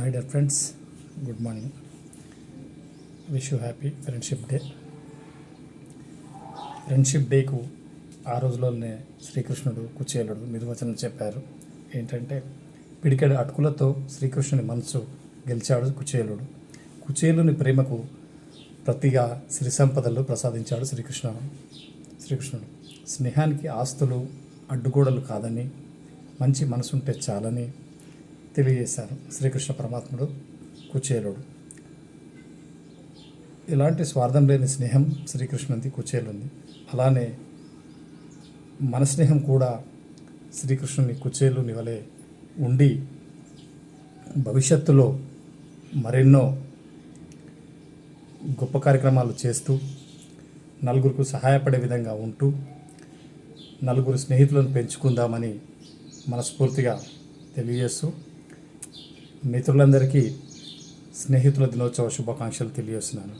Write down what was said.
My dear friends good morning wish you happy friendship day friendship డేకు ఆ రోజుల్లోనే శ్రీకృష్ణుడు కుచేలుడు నిర్వచనం చెప్పారు. ఏంటంటే పిడికెడు అటుకులతో శ్రీకృష్ణుని మనసు గెలిచాడు కుచేలుడు. కుచేలుని ప్రేమకు ప్రతిగా సిరి సంపదలు ప్రసాదించాడు శ్రీకృష్ణ శ్రీకృష్ణుడు. స్నేహానికి ఆస్తులు అడ్డుగోడలు కాదని మంచి మనసుంటే చాలని తెలియజేశారు. శ్రీకృష్ణ పరమాత్ముడు కుచేలుడు. ఇలాంటి స్వార్థం లేని స్నేహం శ్రీకృష్ణునికి కుచేలుంది అలానే మన స్నేహం కూడా శ్రీకృష్ణుని కుచేలుని వలె ఉండి భవిష్యత్తులో మరెన్నో గొప్ప కార్యక్రమాలు చేస్తూ నలుగురికి సహాయపడే విధంగా ఉంటూ నలుగురు స్నేహితులను పెంచుకుందామని మనస్ఫూర్తిగా తెలియజేస్తూ మిత్రులందరికీ స్నేహితుల దినోత్సవ శుభాకాంక్షలు తెలియజేస్తున్నాను.